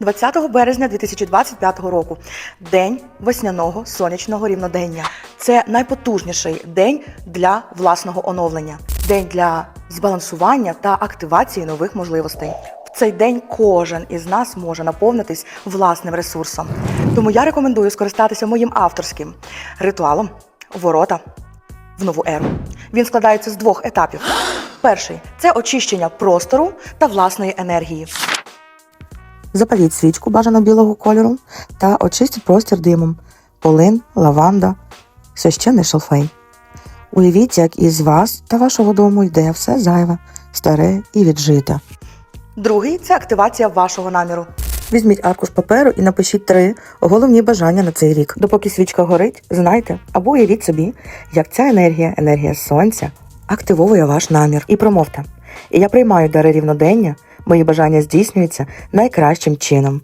20 березня 2025 року день весняного сонячного рівнодення. Це найпотужніший день для власного оновлення, день для збалансування та активації нових можливостей. В цей день кожен із нас може наповнитись власним ресурсом. Тому я рекомендую скористатися моїм авторським ритуалом ворота в нову еру. Він складається з двох етапів. Перший це очищення простору та власної енергії. Запаліть свічку бажано білого кольору та очистіть простір димом. Полин, лаванда, священний шалфей. Уявіть, як із вас та вашого дому йде все зайве, старе і віджите. Другий це активація вашого наміру. Візьміть аркуш паперу і напишіть три головні бажання на цей рік. Допоки свічка горить, знайте або уявіть собі, як ця енергія, енергія сонця, активовує ваш намір і промовте. Я приймаю дари рівнодення, мої бажання здійснюються найкращим чином.